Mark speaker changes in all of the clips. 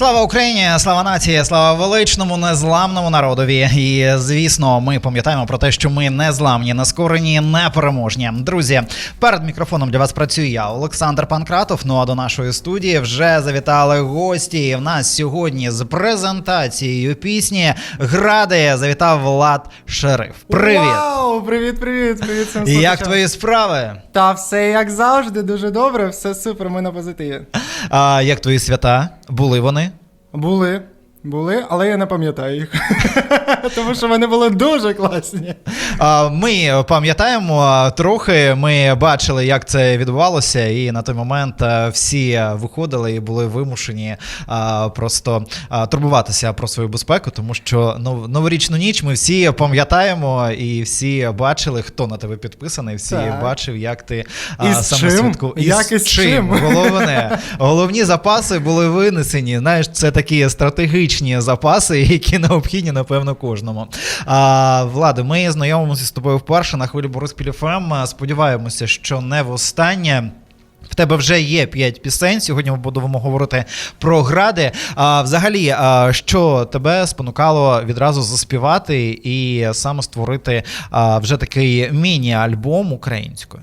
Speaker 1: Слава Україні, слава нації, слава величному незламному народові. І звісно, ми пам'ятаємо про те, що ми незламні, нескорені, непереможні. Друзі, перед мікрофоном для вас працюю я, Олександр Панкратов. Ну а до нашої студії вже завітали гості. І в нас сьогодні з презентацією пісні Гради завітав Влад Шериф. Привіт!
Speaker 2: Вау, привіт, привіт, привіт. всім
Speaker 1: І Як твої справи?
Speaker 2: Та все як завжди, дуже добре, все супер, ми на позитиві.
Speaker 1: А, як твої свята? Були вони?
Speaker 2: Були, були, але я не пам'ятаю їх. Тому що вони були дуже класні.
Speaker 1: Ми пам'ятаємо трохи. Ми бачили, як це відбувалося, і на той момент всі виходили і були вимушені просто турбуватися про свою безпеку, тому що новорічну ніч ми всі пам'ятаємо і всі бачили, хто на тебе підписаний. Всі
Speaker 2: Так.
Speaker 1: бачив, як ти
Speaker 2: І
Speaker 1: саме
Speaker 2: чим?
Speaker 1: святку
Speaker 2: Як і з чим?
Speaker 1: Головне, головні запаси були винесені. Знаєш, це такі стратегічні запаси, які необхідні, напевно, кожному. А, Влади, ми знайомимося з тобою вперше на хвилі Бориспіль ФМ. Сподіваємося, що не востаннє. В тебе вже є п'ять пісень. Сьогодні ми будемо говорити про гради. А взагалі, а, що тебе спонукало відразу заспівати і саме створити а, вже такий міні-альбом українською?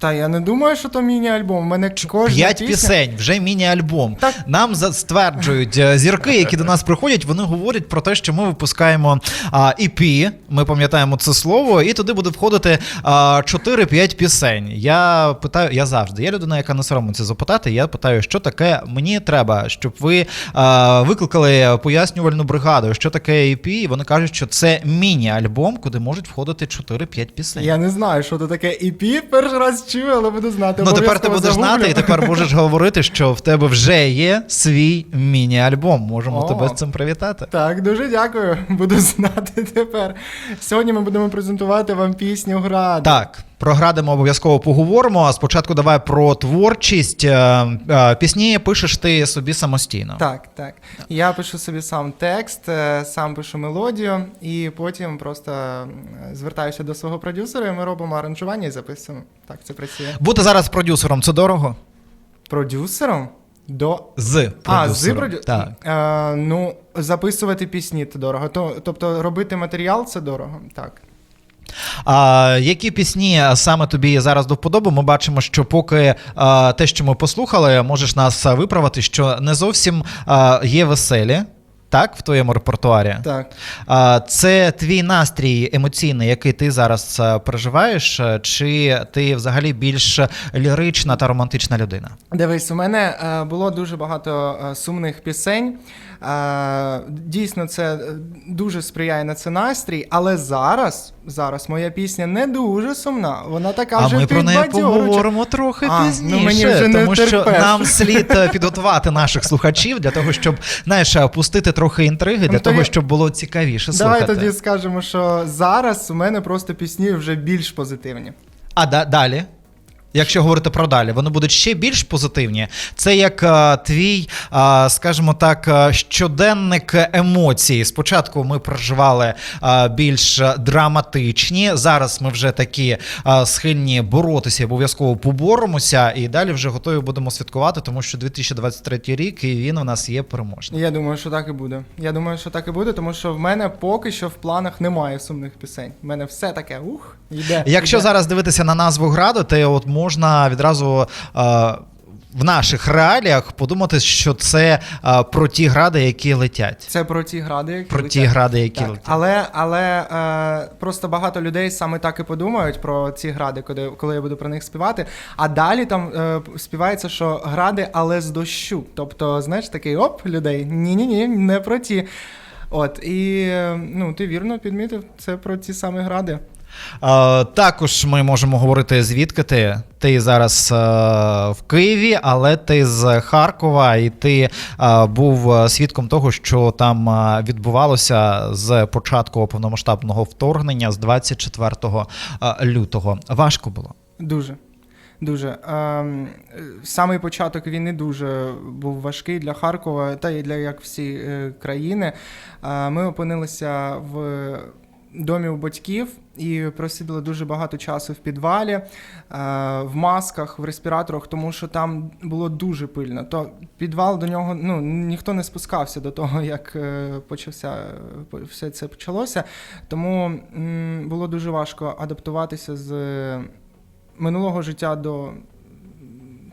Speaker 2: Та я не думаю, що то міні-альбом. У мене кожна
Speaker 1: П'ять
Speaker 2: пісня...
Speaker 1: пісень, вже міні-альбом.
Speaker 2: Так.
Speaker 1: Нам стверджують е, зірки, які до нас приходять, вони говорять про те, що ми випускаємо а, EP, ми пам'ятаємо це слово, і туди буде входити а, 4-5 пісень. Я питаю, я завжди, я людина, яка не соромиться запитати. Я питаю, що таке мені треба, щоб ви а, викликали пояснювальну бригаду, що таке EP, і вони кажуть, що це міні-альбом, куди можуть входити 4-5 пісень.
Speaker 2: Я не знаю, що це таке EP, перший раз чую, але буду знати.
Speaker 1: Ну тепер ти будеш
Speaker 2: загублю.
Speaker 1: знати, і тепер можеш говорити, що в тебе вже є свій міні-альбом. Можемо
Speaker 2: О.
Speaker 1: тебе з цим привітати.
Speaker 2: Так, дуже дякую. Буду знати тепер. Сьогодні ми будемо презентувати вам пісню Град.
Speaker 1: Так, про гради ми обов'язково поговоримо. А спочатку давай про творчість. Е, е, Пісні пишеш ти собі самостійно.
Speaker 2: Так, так. Я пишу собі сам текст, е, сам пишу мелодію, і потім просто звертаюся до свого продюсера, і ми робимо аранжування і записуємо. Так, це працює.
Speaker 1: Бути зараз продюсером це дорого?
Speaker 2: Продюсером до.
Speaker 1: З
Speaker 2: А, з продю...
Speaker 1: Так.
Speaker 2: Е, ну, записувати пісні це дорого. То, тобто робити матеріал це дорого. Так.
Speaker 1: А, які пісні саме тобі зараз до вподоби? Ми бачимо, що поки а, те, що ми послухали, можеш нас виправити, що не зовсім а, є веселі. Так, в твоєму репертуарі?
Speaker 2: Так.
Speaker 1: А, Це твій настрій емоційний, який ти зараз переживаєш, е, чи ти взагалі більш лірична та романтична людина?
Speaker 2: Дивись, у мене е, було дуже багато е, сумних пісень. Е, дійсно, це е, дуже сприяє на це настрій, але зараз, зараз моя пісня не дуже сумна. Вона така
Speaker 1: А
Speaker 2: вже
Speaker 1: ми про неї поговоримо трохи
Speaker 2: А, ну,
Speaker 1: пізніше,
Speaker 2: мені вже не
Speaker 1: тому що нам слід е, підготувати наших слухачів для того, щоб знаєш, е, пустити трохи інтриги, для
Speaker 2: Ну,
Speaker 1: того,
Speaker 2: я-
Speaker 1: щоб було цікавіше
Speaker 2: Давай
Speaker 1: слухати.
Speaker 2: тоді скажемо, що зараз у мене просто пісні вже більш позитивні.
Speaker 1: А да, далі. Якщо говорити про далі, вони будуть ще більш позитивні. Це як е, твій, е, скажімо так, е, щоденник емоцій. Спочатку ми проживали е, більш драматичні. Зараз ми вже такі е, схильні боротися, обов'язково поборемося, і далі вже готові будемо святкувати, тому що 2023 рік і він у нас є переможний.
Speaker 2: Я думаю, що так і буде. Я думаю, що так і буде, тому що в мене поки що в планах немає сумних пісень. В мене все таке ух, йде.
Speaker 1: Якщо
Speaker 2: йде.
Speaker 1: зараз дивитися на назву граду, то от можна відразу. е, в наших реаліях подумати, що це е, про ті гради, які летять.
Speaker 2: Це про ті гради, які
Speaker 1: Про ті гради, які
Speaker 2: Так,
Speaker 1: летять.
Speaker 2: але але е, просто багато людей саме так і подумають про ці гради, коли, коли я буду про них співати. А далі там е, співається, що гради, але з дощу. Тобто, знаєш, такий оп, людей. Ні-ні ні, не про ті. От, і е, ну, ти вірно підмітив, це про ті самі гради.
Speaker 1: Також ми можемо говорити, звідки ти. Ти зараз е, в Києві, але ти з Харкова, і ти е, був е, свідком того, що там відбувалося з початку повномасштабного вторгнення з 24 е, лютого. Важко було.
Speaker 2: Дуже. Дуже. Ем, самий початок війни дуже був важкий для Харкова та й для як всі країни. Ми опинилися в домі у батьків і просиділи дуже багато часу в підвалі, е, в масках, в респіраторах, тому що там було дуже пильно. То підвал до нього ну, ніхто не спускався до того, як е, почався все це почалося. Тому було дуже важко адаптуватися з минулого життя до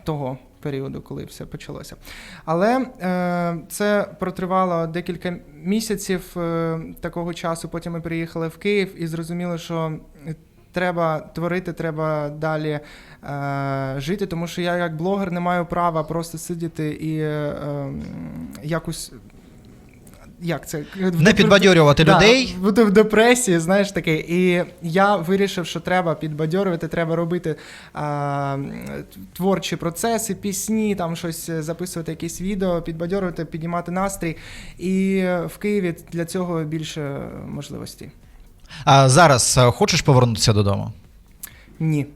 Speaker 2: того періоду, коли все почалося. Але е, це протривало декілька місяців е, такого часу. Потім ми приїхали в Київ і зрозуміли, що треба творити, треба далі е, жити, тому що я як блогер не маю права просто сидіти і е, е, якось. Як це
Speaker 1: Не підбадьорювати
Speaker 2: Да,
Speaker 1: людей.
Speaker 2: бути в депресії, знаєш таке. І я вирішив, що треба підбадьорювати, треба робити а, творчі процеси, пісні, там щось е, записувати, якісь відео, підбадьорювати, піднімати настрій. І в Києві для цього більше можливостей.
Speaker 1: А зараз е, хочеш повернутися додому?
Speaker 2: Ні.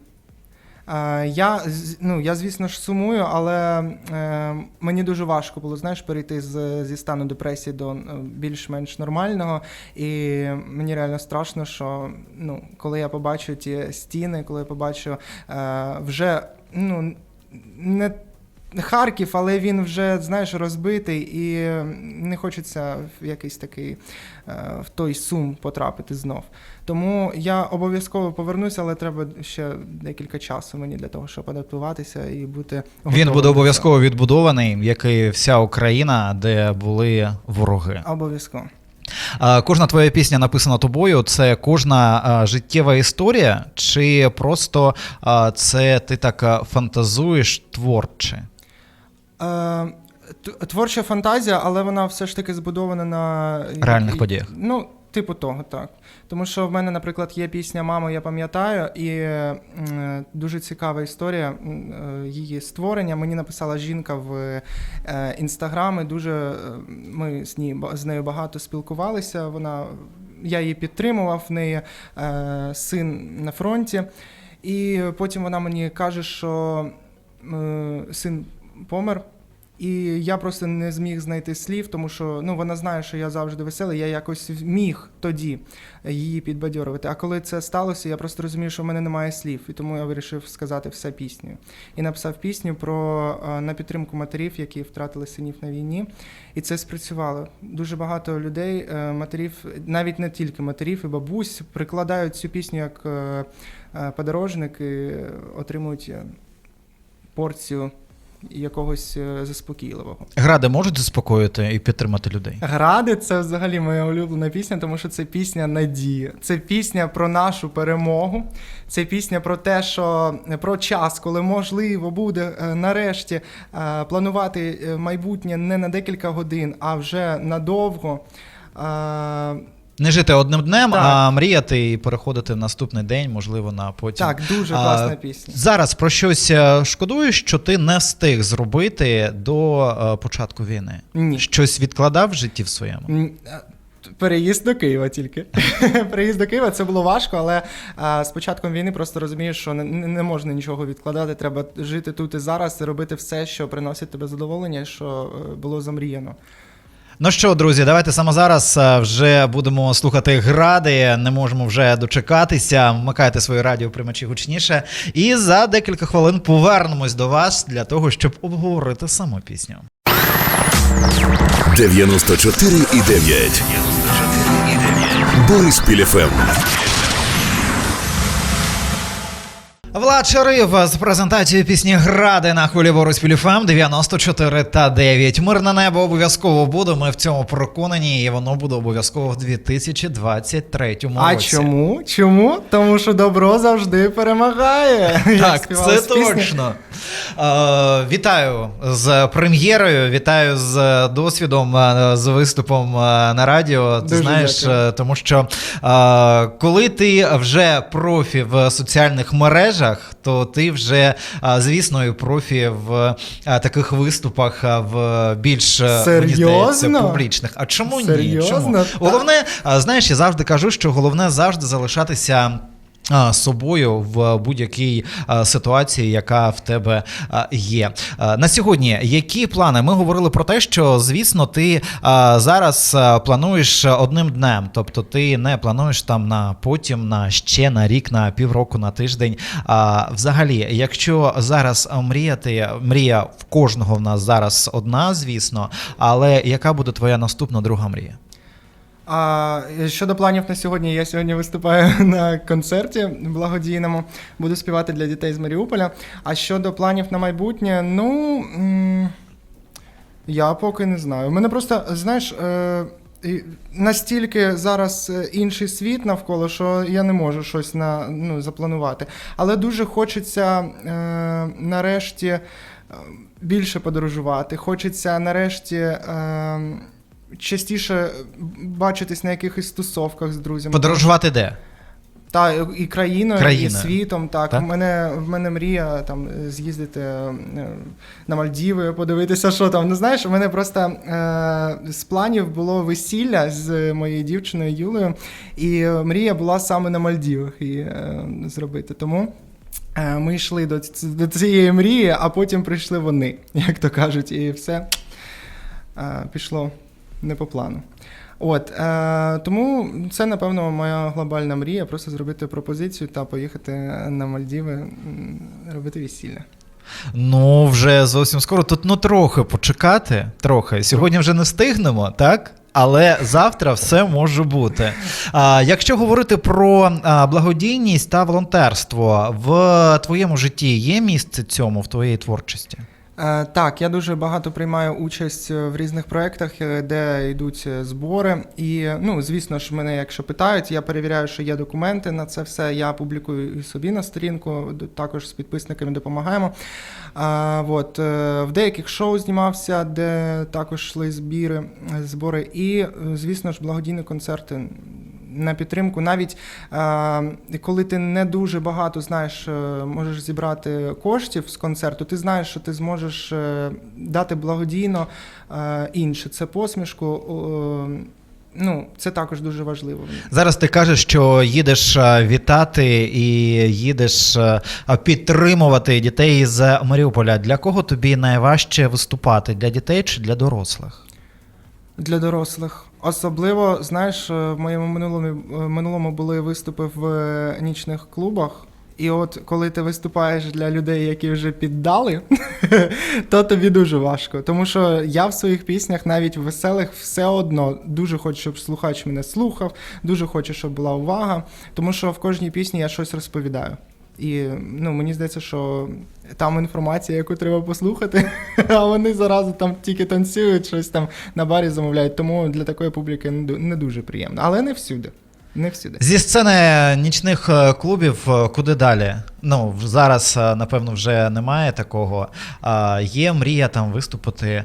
Speaker 2: Е, я, ну, я, звісно ж, сумую, але е, мені дуже важко було знаєш, перейти з, зі стану депресії до е, більш-менш нормального. І мені реально страшно, що ну, коли я побачу ті стіни, коли я побачу е, вже ну, не Харків, але він вже, знаєш, розбитий, і не хочеться в якийсь такий е, в той сум потрапити знов. Тому я обов'язково повернуся, але треба ще декілька часу мені для того, щоб адаптуватися і бути.
Speaker 1: Він буде обов'язково відбудований, як і вся Україна, де були вороги.
Speaker 2: Обов'язково.
Speaker 1: Кожна твоя пісня написана тобою. Це кожна життєва історія, чи просто це ти так фантазуєш творче?
Speaker 2: Е, творча фантазія, але вона все ж таки збудована на
Speaker 1: Реальних подіях.
Speaker 2: Ну, типу того, так. Тому що в мене, наприклад, є пісня Мамо, я пам'ятаю, і е, дуже цікава історія е, її створення. Мені написала жінка в е, інстаграми. Дуже е, ми з, ній, з нею багато спілкувалися. Вона, я її підтримував, в неї е, син на фронті. І потім вона мені каже, що син помер. І я просто не зміг знайти слів, тому що ну вона знає, що я завжди веселий. Я якось міг тоді її підбадьорувати. А коли це сталося, я просто розумію, що в мене немає слів, і тому я вирішив сказати все піснею. І написав пісню про е, на підтримку матерів, які втратили синів на війні. І це спрацювало. Дуже багато людей, е, матерів, навіть не тільки матерів і бабусь, прикладають цю пісню як е, подорожник і отримують порцію якогось е, заспокійливого.
Speaker 1: Гради можуть заспокоїти і підтримати людей?
Speaker 2: Гради це взагалі моя улюблена пісня, тому що це пісня надії. Це пісня про нашу перемогу. Це пісня про те, що про час, коли можливо буде е, нарешті е, планувати е, майбутнє не на декілька годин, а вже надовго.
Speaker 1: Не жити одним днем,
Speaker 2: Так.
Speaker 1: а мріяти і переходити в наступний день, можливо, на потім.
Speaker 2: Так, дуже
Speaker 1: А,
Speaker 2: класна пісня.
Speaker 1: Зараз про щось е, шкодуєш, що ти не встиг зробити до е, початку війни?
Speaker 2: Ні.
Speaker 1: Щось відкладав в житті в своєму?
Speaker 2: Е, Переїзд до Києва тільки. Переїзд до Києва це було важко, але а, з початком війни просто розумієш, що не, не можна нічого відкладати. Треба жити тут і зараз і робити все, що приносить тебе задоволення, що було замріяно.
Speaker 1: Ну що, друзі, давайте саме зараз е, вже будемо слухати гради. Не можемо вже дочекатися. Вмикайте свої радіоприймачі гучніше. І за декілька хвилин повернемось до вас для того, щоб обговорити саму пісню.
Speaker 3: 94,9. Борис Піліфем.
Speaker 1: Влад Шарив з презентацією пісні Гради на хвилі Борис Піліфем 94 та 9. Мирне небо обов'язково буде. Ми в цьому переконані, і воно буде обов'язково в 2023 році.
Speaker 2: А чому? Чому? Тому що добро завжди перемагає.
Speaker 1: Так, це точно. Е, вітаю з прем'єрою, вітаю з досвідом, е, з виступом е, на радіо. Ти
Speaker 2: Дуже
Speaker 1: знаєш,
Speaker 2: дякую.
Speaker 1: е, тому що е, коли ти вже профі в соціальних мережах, то ти вже, звісно, і профі в таких виступах в більш мені здається, публічних. А чому ні? Чому? Головне, знаєш, я завжди кажу, що головне завжди залишатися. Собою в будь-якій ситуації, яка в тебе є. На сьогодні які плани? Ми говорили про те, що звісно, ти зараз плануєш одним днем, тобто ти не плануєш там на потім, на ще на рік, на півроку, на тиждень. Взагалі, якщо зараз мріяти, мрія в кожного в нас зараз одна, звісно, але яка буде твоя наступна друга мрія?
Speaker 2: А щодо планів на сьогодні, я сьогодні виступаю на концерті благодійному, буду співати для дітей з Маріуполя. А щодо планів на майбутнє, ну я поки не знаю. У мене просто, знаєш, е, настільки зараз е, інший світ навколо, що я не можу щось на, ну, запланувати. Але дуже хочеться е, нарешті е, більше подорожувати. Хочеться нарешті. Частіше бачитись на якихось стосовках з друзями.
Speaker 1: Подорожувати де?
Speaker 2: Та і країною,
Speaker 1: Країною.
Speaker 2: і світом. Так,
Speaker 1: Так?
Speaker 2: В мене в мене мрія там з'їздити е, на Мальдіви, подивитися, що там. Ну знаєш, у мене просто е, з планів було весілля з моєю дівчиною Юлею, і мрія була саме на Мальдівах її е, зробити. Тому. е, Ми йшли до, до цієї мрії, а потім прийшли вони, як то кажуть, і все е, пішло не по плану. От е, тому це, напевно, моя глобальна мрія просто зробити пропозицію та поїхати на Мальдіви, робити весілля.
Speaker 1: Ну, вже зовсім скоро. Тут ну трохи почекати. Трохи. Сьогодні вже не встигнемо, так? Але завтра все може бути. А, якщо говорити про благодійність та волонтерство в твоєму житті є місце цьому в твоїй творчості?
Speaker 2: Е, Так, я дуже багато приймаю участь е, в різних проєктах, е, де йдуть збори. І, ну, звісно ж, мене, якщо питають, я перевіряю, що є документи на це все. Я публікую собі на сторінку, також з підписниками допомагаємо. А, от, в деяких шоу знімався, де також йшли збіри, збори. І, звісно ж, благодійні концерти. На підтримку, навіть е, коли ти не дуже багато знаєш, е, можеш зібрати коштів з концерту, ти знаєш, що ти зможеш е, дати благодійно інше. Це посмішку. ну, це також дуже важливо.
Speaker 1: Зараз ти кажеш, що їдеш вітати і їдеш підтримувати дітей з Маріуполя. Для кого тобі найважче виступати? Для дітей чи для дорослих?
Speaker 2: Для дорослих. Особливо, знаєш, е, в моєму минулому, е, минулому були виступи в е, нічних клубах. І от коли ти виступаєш для людей, які вже піддали, то тобі дуже важко. Тому що я в своїх піснях, навіть веселих, все одно дуже хочу, щоб слухач мене слухав, дуже хочу, щоб була увага. Тому що в кожній пісні я щось розповідаю. І ну, мені здається, що там інформація, яку треба послухати, а вони заразу там тільки танцюють, щось там на барі замовляють. Тому для такої публіки не ду- не дуже приємно. Але не всюди. Не всюди.
Speaker 1: Зі сцени нічних е, клубів е, куди далі? Ну, зараз, е, напевно, вже немає такого. Є мрія там виступити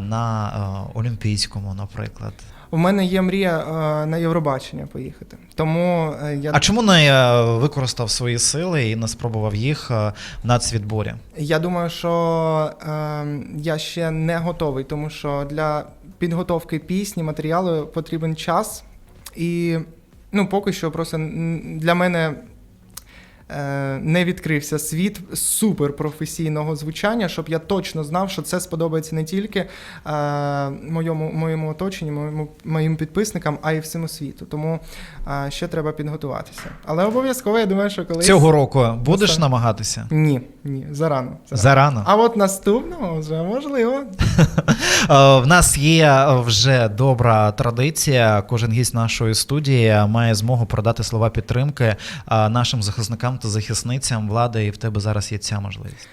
Speaker 1: на Олімпійському, наприклад.
Speaker 2: У мене є мрія е, на Євробачення поїхати. Тому е, я
Speaker 1: А чому не е, використав свої сили і не спробував їх е, в нацвідборі?
Speaker 2: Я думаю, що е, я ще не готовий, тому що для підготовки пісні, матеріалу потрібен час. І ну, поки що просто для мене не відкрився світ суперпрофесійного звучання, щоб я точно знав, що це сподобається не тільки е, моєму, моєму оточенню, моєму, моїм підписникам, а й всьому світу. Тому е, ще треба підготуватися. Але обов'язково я думаю, що колись.
Speaker 1: Цього року будеш намагатися?
Speaker 2: Ні, ні, зарано. зарано.
Speaker 1: Зарано.
Speaker 2: А от наступного вже можливо.
Speaker 1: Е, В нас є вже добра традиція. Кожен гість нашої студії має змогу продати слова підтримки е, нашим захисникам та захисницям влади, і в тебе зараз є ця можливість.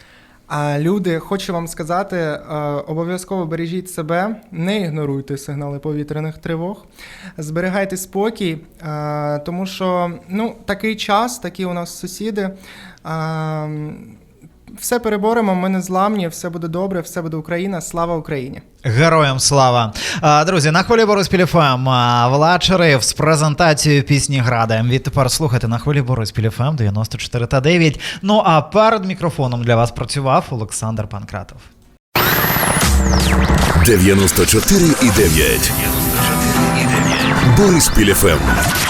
Speaker 2: А люди, хочу вам сказати, е, обов'язково бережіть себе, не ігноруйте сигнали повітряних тривог, зберігайте спокій, тому що ну, такий час, такі у нас сусіди. Все переборемо, ми не зламні, все буде добре, все буде Україна. Слава Україні!
Speaker 1: Героям слава! Друзі, на хвилі Бориспіль ФМ Влад Шериф з презентацією пісні Града. Відтепер слухайте на хвилі Бориспіль ФМ 94 та 9. Ну а перед мікрофоном для вас працював Олександр Панкратов.
Speaker 3: 94 і 9. Бориспіль ФМ.